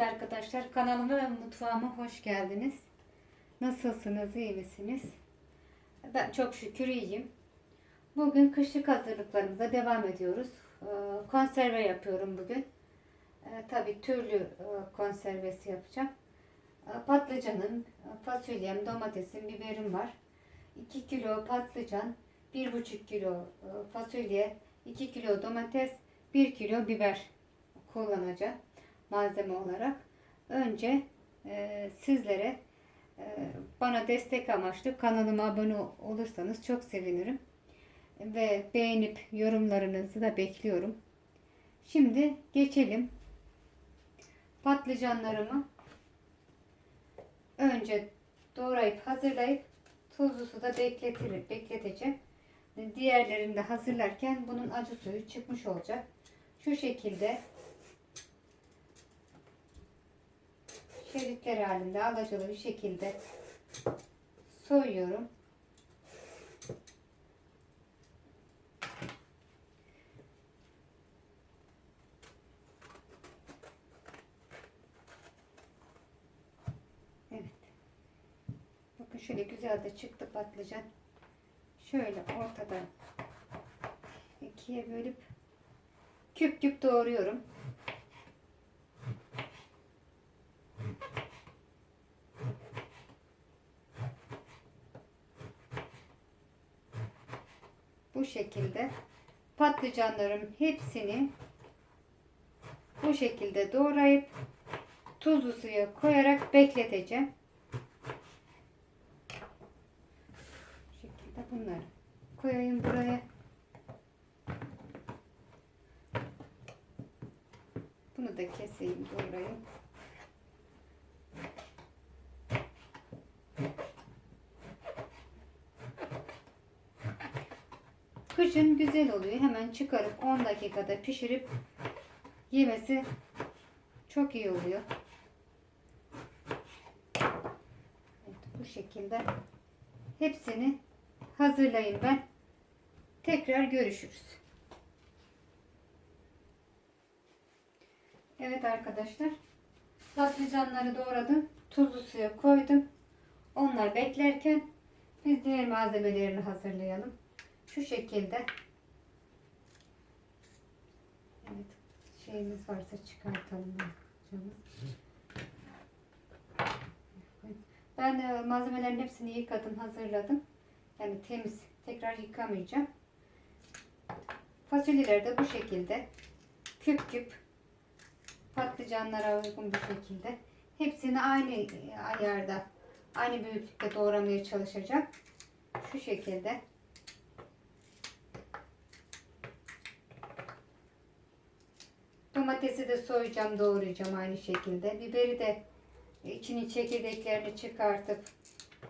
Evet arkadaşlar kanalıma ve mutfağıma hoş geldiniz. Nasılsınız, iyi misiniz? Ben çok şükür iyiyim. Bugün kışlık hazırlıklarımıza devam ediyoruz. Ee, Konserve yapıyorum bugün. Ee, Tabii türlü e, konservesi yapacağım. Ee, Patlıcanım, fasulyem, domatesim, biberim var. 2 kilo patlıcan, 1,5 kilo e, fasulye, 2 kilo domates, 1 kilo biber kullanacağım malzeme olarak. Önce e, sizlere e, bana destek amaçlı kanalıma abone olursanız çok sevinirim. Ve beğenip yorumlarınızı da bekliyorum. Şimdi geçelim. Patlıcanlarımı önce doğrayıp hazırlayıp tuzlu suda bekletirim, bekleteceğim. Diğerlerini de hazırlarken bunun acı suyu çıkmış olacak. Şu şekilde şeritler halinde alacalı bir şekilde soyuyorum. Evet. Bakın şöyle güzel de çıktı patlıcan. Şöyle ortadan ikiye bölüp küp küp doğruyorum. Bu şekilde patlıcanların hepsini bu şekilde doğrayıp tuzlu suya koyarak bekleteceğim. Bu şekilde bunları koyayım buraya. Bunu da keseyim, doğrayayım. Kışın güzel oluyor. Hemen çıkarıp 10 dakikada pişirip yemesi çok iyi oluyor. Evet, bu şekilde hepsini hazırlayayım ben. Tekrar görüşürüz. Evet arkadaşlar. Patlıcanları doğradım. Tuzlu suya koydum. Onlar beklerken biz diğer malzemelerini hazırlayalım. Şu şekilde. Evet. Şeyimiz varsa çıkartalım. Canım. Ben e, malzemelerin hepsini yıkadım, hazırladım. Yani temiz. Tekrar yıkamayacağım. Fasulyeleri de bu şekilde küp küp patlıcanlara uygun bir şekilde hepsini aynı ayarda aynı büyüklükte doğramaya çalışacağım. Şu şekilde. Domatesi de soyacağım, doğrayacağım aynı şekilde. Biberi de içinin çekirdeklerini çıkartıp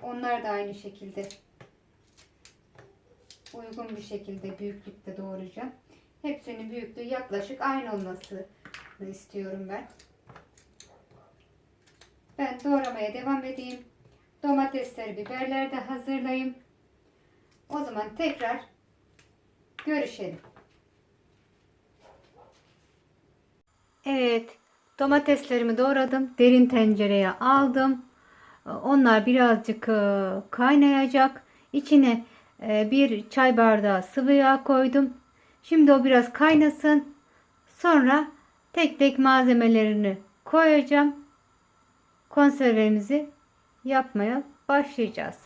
onlar da aynı şekilde uygun bir şekilde büyüklükte doğrayacağım. Hepsinin büyüklüğü yaklaşık aynı olması istiyorum ben. Ben doğramaya devam edeyim. Domatesleri, biberleri de hazırlayayım. O zaman tekrar görüşelim. Evet, domateslerimi doğradım. Derin tencereye aldım. Onlar birazcık e, kaynayacak. İçine e, bir çay bardağı sıvı yağ koydum. Şimdi o biraz kaynasın. Sonra tek tek malzemelerini koyacağım. Konservemizi yapmaya başlayacağız.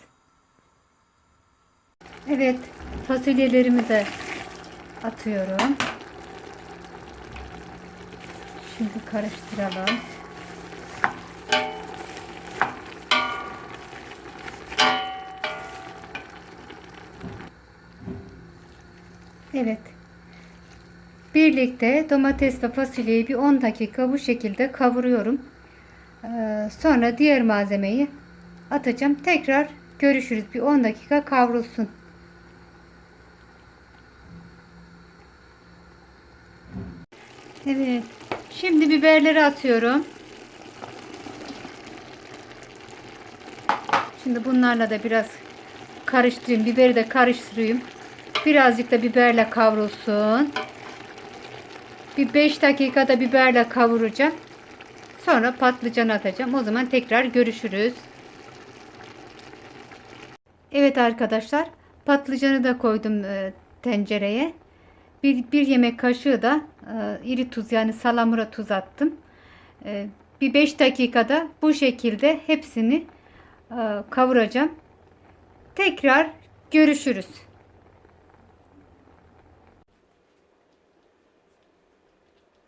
Evet, fasulyelerimi de atıyorum. Şimdi karıştıralım. Evet. Birlikte domates ve fasulyeyi bir 10 dakika bu şekilde kavuruyorum. Ee, sonra diğer malzemeyi atacağım. Tekrar görüşürüz. Bir 10 dakika kavrulsun. Evet. Şimdi biberleri atıyorum. Şimdi bunlarla da biraz karıştırayım. Biberi de karıştırayım. Birazcık da biberle kavrulsun. Bir 5 dakikada biberle kavuracağım. Sonra patlıcanı atacağım. O zaman tekrar görüşürüz. Evet arkadaşlar patlıcanı da koydum e, tencereye. Bir, bir yemek kaşığı da e, iri tuz yani salamura tuz attım. E, bir 5 dakikada bu şekilde hepsini e, kavuracağım. Tekrar görüşürüz.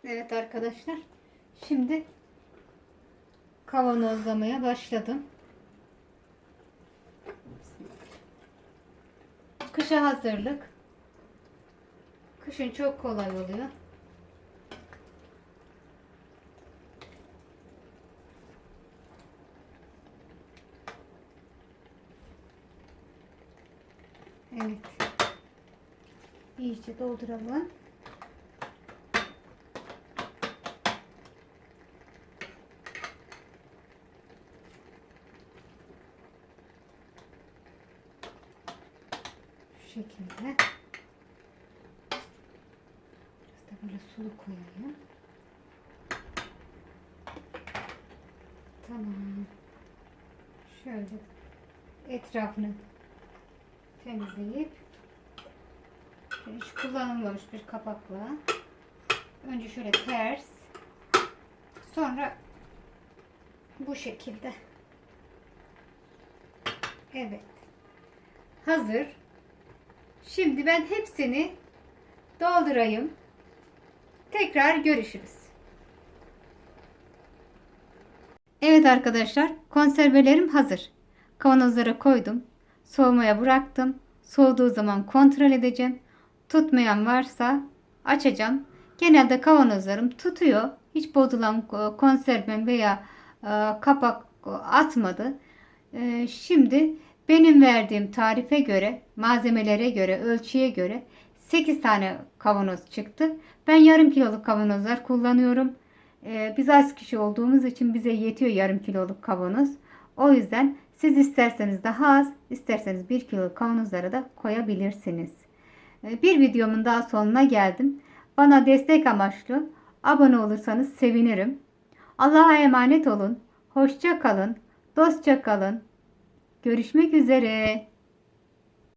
Evet arkadaşlar. Şimdi kavanozlamaya başladım. Kışa hazırlık. Kışın çok kolay oluyor. Evet. İyice dolduralım. Şu şekilde. Biraz da böyle sulu koyayım. Tamam. Şöyle etrafını temizleyip hiç kullanılmamış bir kapakla önce şöyle ters sonra bu şekilde evet hazır şimdi ben hepsini doldurayım tekrar görüşürüz Evet arkadaşlar konservelerim hazır kavanozlara koydum soğumaya bıraktım soğuduğu zaman kontrol edeceğim tutmayan varsa açacağım. Genelde kavanozlarım tutuyor. Hiç bozulan konservem veya e, kapak atmadı. E, şimdi benim verdiğim tarife göre, malzemelere göre, ölçüye göre 8 tane kavanoz çıktı. Ben yarım kiloluk kavanozlar kullanıyorum. E, biz az kişi olduğumuz için bize yetiyor yarım kiloluk kavanoz. O yüzden siz isterseniz daha az, isterseniz 1 kiloluk kavanozlara da koyabilirsiniz. Ee, Bir videomun daha sonuna geldim. Bana destek amaçlı abone olursanız sevinirim. Allah'a emanet olun. Hoşça kalın. Dostça kalın. Görüşmek üzere.